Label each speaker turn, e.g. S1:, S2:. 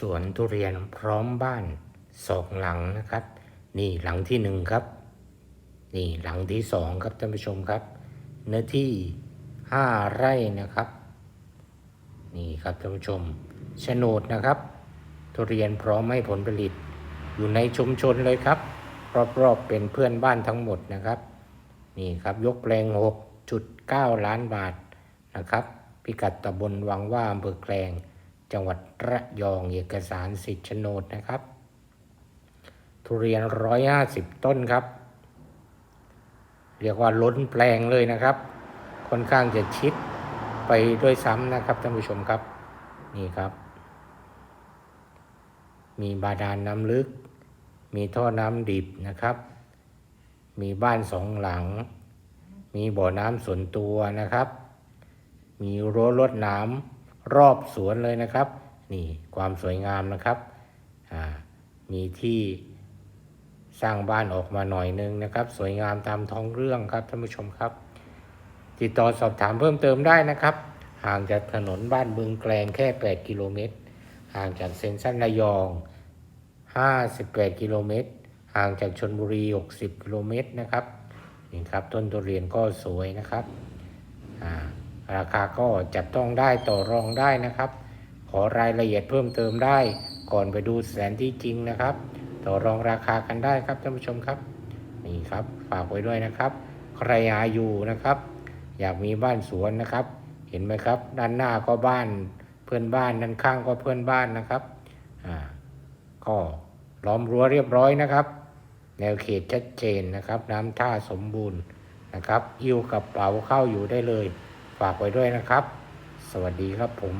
S1: สวนทุเรียนพร้อมบ้านสองหลังนะครับ นี่หลังที่หนึ่งครับ นี่หลังที่สองครับท่านผู้ชมครับ เนื้อที่ห้าไร่นะครับ นี่ครับท่านผู้ชมโฉนดนะครับ ทุเรียนพร้อมให้ผลผลิต อยู่ในชุมชนเลยครับ รอบๆเป็นเพื่อนบ้านทั้งหมดนะครับ นี่ครับยกแปลง 6.9 ล้านบาทนะครับ พิกัดตำบลวังว่าอำเภอแกลง จังหวัดระยองเอกสารสิทธิ์โฉนดนะครับ ทุเรียน150ต้นครับ เรียกว่าล้นแปลงเลยนะครับ ค่อนข้างจะชิดไปด้วยซ้ำนะครับท่านผู้ชมครับ นี่ครับ มีบาดาลน้ำลึก มีท่อน้ำดิบนะครับ มีบ้านสองหลัง มีบ่อน้ำส่วนตัวนะครับ มีรั้วรดน้ำ รอบสวนเลยนะครับ นี่ความสวยงามนะครับมีที่สร้างบ้านออกมาหน่อยนึงนะครับ สวยงามตามท้องเรื่องครับท่านผู้ชมครับ ติดต่อสอบถามเพิ่มเติมได้นะครับ ห่างจากถนนบ้านบึงแกลงแค่ 8 กิโลเมตร ห่างจากเซนทรัลระยอง 58 กิโลเมตร ห่างจากชนบุรี 60 กิโลเมตรนะครับนี่ครับต้นทุเรียนก็สวยนะครับ ราคาก็จับต้องได้ต่อรองได้นะครับ ขอรายละเอียดเพิ่มเติมได้ ก่อนไปดูแสนที่จริงนะครับ ต่อรองราคากันได้ครับท่านผู้ชมครับ นี่ครับฝากไว้ด้วยนะครับ ใครหาอยู่นะครับ อยากมีบ้านสวนนะครับ เห็นไหมครับ ด้านหน้าก็บ้านเพื่อนบ้านด้านข้างก็เพื่อนบ้านนะครับอ่าก็ล้อมรั้วเรียบร้อยนะครับ แนวเขตชัดเจนนะครับ น้ำท่าสมบูรณ์นะครับยิ้วกับเป๋าเข้าอยู่ได้เลย ฝากไว้ด้วยนะครับ สวัสดีครับผม